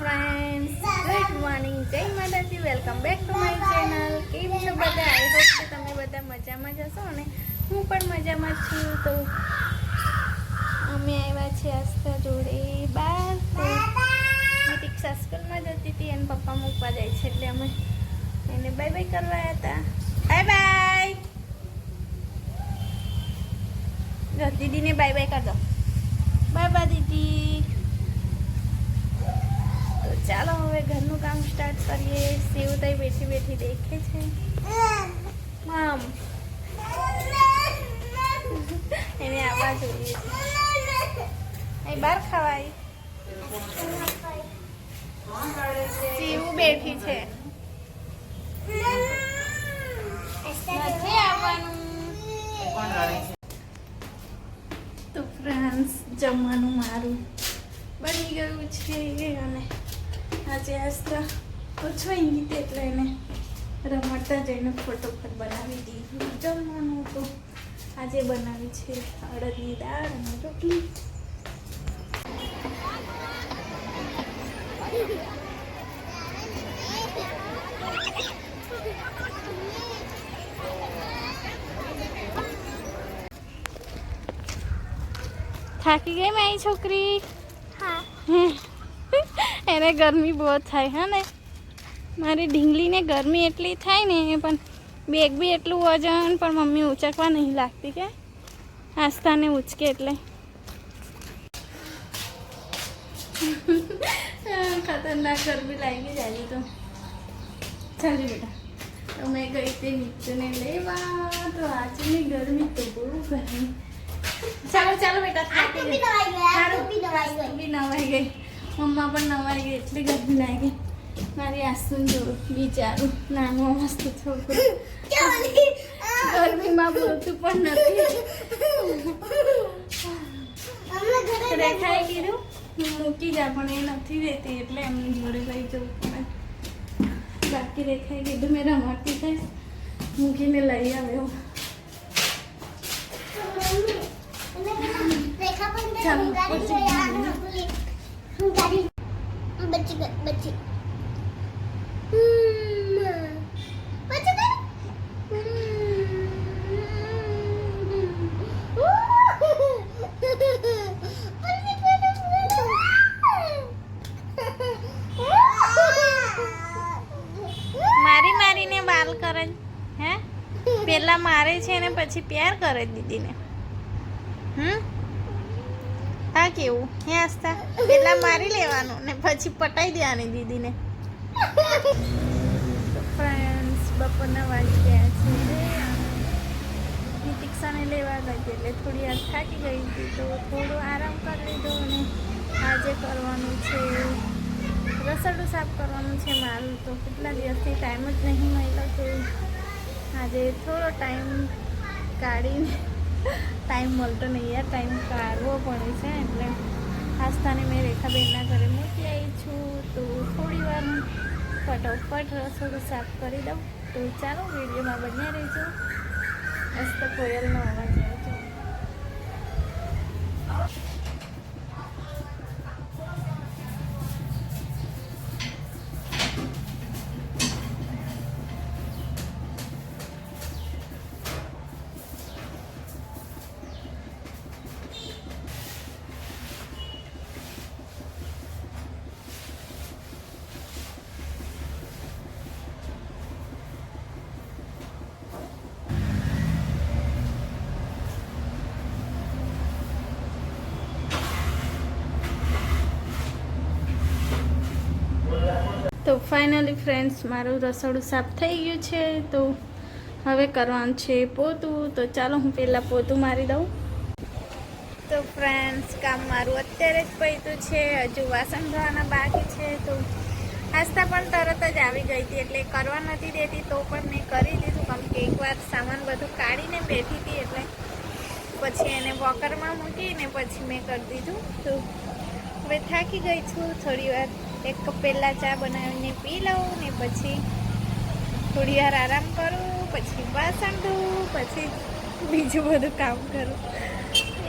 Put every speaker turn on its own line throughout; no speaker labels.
Friends good morning Jai Mataji welcome back to my channel કેમ છો બધા? I hope કે તમે બધા મજામાં જ હશો અને હું પણ મજામાં છું. તો અમે આવ્યા છીએ આસ્થા જોડે બાર. તો દીક્ષા સ્કૂલમાં જતી હતી એને પપ્પા મૂકવા જાય છે એટલે અમે એને બાય બાય કરવા હતા બાય બાય દીદીને બાય બાય કર દો. બાય બાય દીદી. ચાલો હવે ઘરનું કામ સ્ટાર્ટ કરીએ. સેવ તઈ બેઠી બેઠી દેખે છે. મામ. એને આવવા જોઈએ. છે બહાર ખવાય. સીવું બેઠી છે. નથી ફ્રેન્ડ્સ જમવાનું મારું બની ગયું છે અને આજે આસ્તા ઓછો હતી એટલે એને રમાડતા જઈને ફટોફટ બનાવી દીધું. જમવાનું તો આજે બનાવી છે અડદની દાળ અને રોટલી. થાકી ગઈ મારી છોકરી? એને ગરમી બહુ થાય હા ને? મારી ઢીંગલીને ગરમી એટલી થાય ને પણ બેગ બી એટલું વજન પણ મમ્મી ઉચકવા નહીં લાગતી કે? આસ્થાને ઉચકે એટલે. ખતરનાક ગરમી લાગી જાય તો. ચાલી બેટા. તો મેં ગઈ તે નીચેને લેવા તો આજની ગરમી તો બહુ ગરમી. ચાલો ચાલો બેટા થાકી ગઈ. બી નવાઈ ગઈ. મમ્મા પણ નવાઈ ગઈ એટલી ગરમી લાગી મારી આસુન જો બિચારું નાનો મસ્ત છોકરું. ગરમીમાં બોલતું પણ નથી. રેખાએ કીધું મૂકી જા પણ એ નથી રહેતી એટલે એમની જોડે લઈ જવું પડે બાકી રેખાએ કીધું મેં રમતી થાય મૂકીને લઈ આવ્યો.
બચ્ચી કર હમ. બચ્ચી કર
મારી મારીને વાલ કરે હે? પેલા મારે છે ને, પછી પ્યાર કરે દીદીને. હમ? આ કેવું? હે આસ્તા પેલા મારી લેવાનું ને પછી પટાઈ દેવાની દીદીને. ફ્રેન્ડ્સ બપોરના વાગી ગયા છે. નિતિક્ષાને લેવા ગઈ એટલે થોડી વાર થાકી ગઈ હતી, તો થોડો આરામ કરી લીધો અને આજે કરવાનું છે. રસોડું સાફ કરવાનું છે મારું, તો કેટલા દિવસથી ટાઈમ જ નહીં મળ્યો તો આજે થોડો ટાઈમ કાઢીને ટાઈમ મળતો નહીં યાર ટાઈમ કાઢવો પડે છે, એટલે આસ્થાને મેં રેખાબેનના ઘરે મૂકી આવી છું. તો થોડી વાર ફટોફટ રસોડું સાફ કરી દઉં. તો ચાલો, વિડીયોમાં બન્યા રહેજો. મસ્ત કોયલનો અવાજ આવે છે તો ફાઇનલી ફ્રેન્ડ્સ મારું રસોડું સાફ થઈ ગયું છે, તો હવે કરવાનું છે પોતું. તો ચાલો હું પહેલાં પોતું મારી દઉં. તો ફ્રેન્ડ્સ કામ મારું અત્યારે જ પૈતું છે. હજુ વાસણ ધોવાના બાકી છે, તો આસ્તા પણ તરત જ આવી ગઈ હતી, એટલે કરવા નથી દેતી, તો પણ મેં કરી દીધું. કેમ કે એકવાર સામાન બધું કાઢીને બેઠી હતી, એટલે પછી એને વોકરમાં મૂકીને પછી મેં કરી દીધું. તો હવે થાકી ગઈ છું થોડી વાર. એક કપ પહેલાં ચા બનાવીને પી લઉં ને પછી થોડી વાર આરામ કરું, પછી વાસણ ધોઉં પછી બીજું બધું કામ કરું.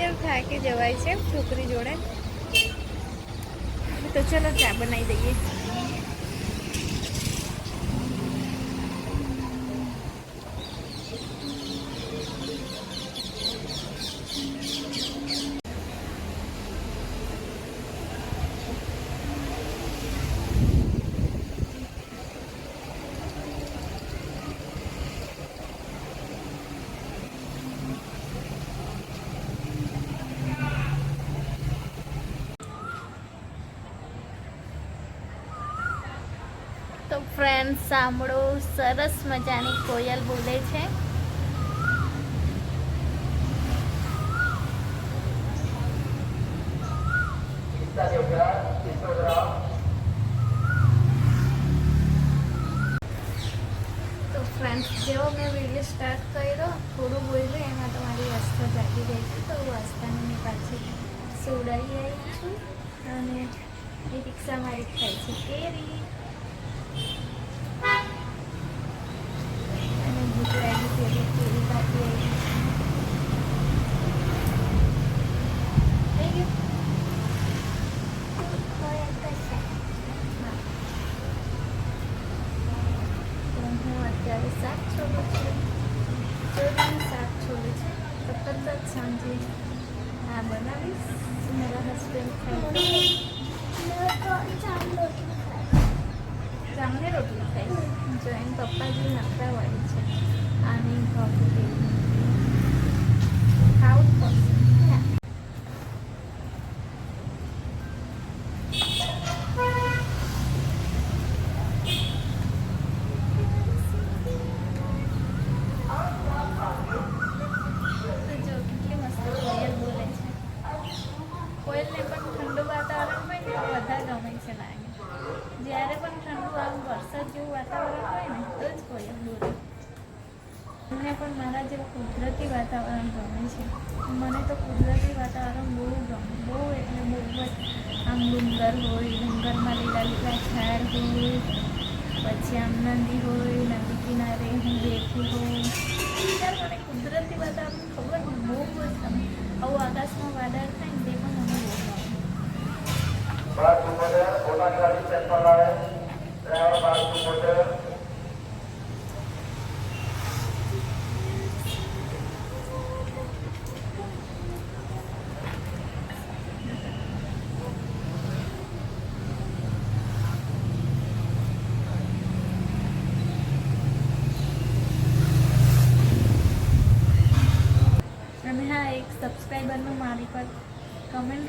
એવું થાકી જવાય છે છોકરી જોડે. તો ચલો ચા બનાવી દઈએ. તો ફ્રેન્ડ સાંભળો, સરસ મજાની કોયલ બોલે છે. તો ફ્રેન્ડ્સ જેવો મેં વીડિયો સ્ટાર્ટ કર્યો, થોડું બોલ્યું, એમાં તો મારી આસ્થા જાગી ગઈ હતી તો હું મેં પાછી સોડાઈ આવી છું અને રિક્ષા મારી થાય છે કેરી અને ભૂખ લાગી છે એટલે કેરી કાપી આવી થઈ ગયું હા. તો હું અત્યારે શાક છોડું છું ચોરીનું શાક છોડું છું તો તરત જ સાંજે આ બનાવીશ મારા હસબન્ડ ખાઈ જામને રોટલી ખાઈશ. જો એમ પપ્પાજી નખરાવાળી છે. આની ભાવતી વધારે ગમે છે લાગે. જ્યારે પણ ઠંડુ આવું વરસાદ જેવું વાતાવરણ હોય ને, તો જ કોયલ બોલે મને પણ મારા જેવું કુદરતી વાતાવરણ ગમે છે. મને તો કુદરતી વાતાવરણ બહુ ગમે, બહુ એટલે બહુ જ. આમ ડુંગર હોય, ડુંગરમાં લીલા લીલા ઝાડ હોય, પછી આમ નદી હોય, નદી કિનારે હું બેઠી હોઉં મને કુદરતી વાતાવરણ ખબર બહુ જ ગમે. આવું આકાશમાં વાદળ થાય ને ગમે
બાળક ઊભો પોતાની ગાડી સ્ટેન્ડ પર લાવે ડ્રાઈવર બાળક ઊભો
અને હા એક સબસ્ક્રાઈબરનું મારી પર કમેન્ટ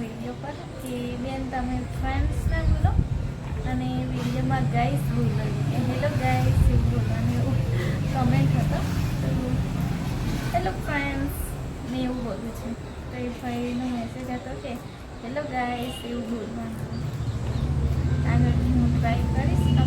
વીડિયો પર કે બેન તમે ફ્રેન્ડ્સને બોલો અને વિડીયોમાં ગાઈસ બોલો. કે હેલો ગાઈસ એવું બોલવાનું એવું કમેન્ટ હતો. તો હેલો ફ્રેન્ડ્સ મેં એવું બોલું છું. તો એ ભાઈનો મેસેજ હતો કે હેલો ગાઈસ એવું બોલવાનું. આગળ હું ટ્રાય કરીશ.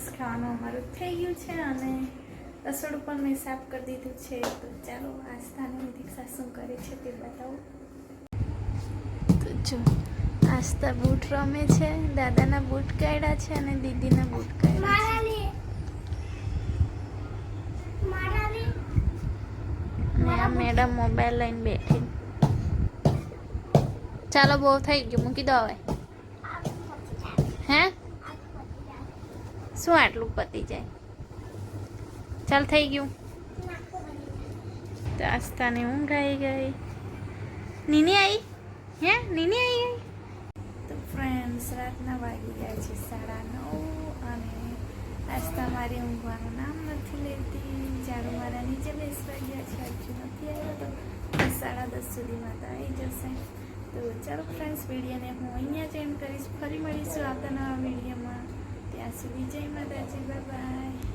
ફ્રેન્ડ્સ ખાવાનું અમારું થઈ ગયું છે અને રસોડું પણ મેં સાફ કરી દીધું છે. તો ચાલો આસ્થાને દીક્ષા શું કરે છે તે બતાવું. તો જો આસ્થા બૂટ રમે છે દાદાના બૂટ કાઢ્યા છે અને દીદીના બૂટ કાઢ્યા
મારા લે મારા લે
છે આ મેડમ મોબાઈલ લઈને બેઠી. ચાલો બહુ થઈ ગયું મૂકી દો હવે. હે? શું આટલું પતી જાય? ચાલ થઈ ગયું. તો આસ્તાને ઊંઘ આવી ગઈ. નીની આવી હે? નીની આવી ગઈ? તો ફ્રેન્ડ્સ રાતના વાગી ગયા છે સાડા નવ અને આસ્તા મારી ઊંઘવાનું નામ નથી લેતી. ઝાડુ મારા નીચે બેસવા ગયા છે. હજુ નથી આવ્યો તો સાડા દસ સુધીમાં તો આવી જશે. તો ચાલો ફ્રેન્ડ્સ વિડીયોને હું અહીંયા જ એમ કરીશ. ફરી મળીશું આવતા નવા વિડીયોમાં. ત્યાં સુધી જય માતાજી બાય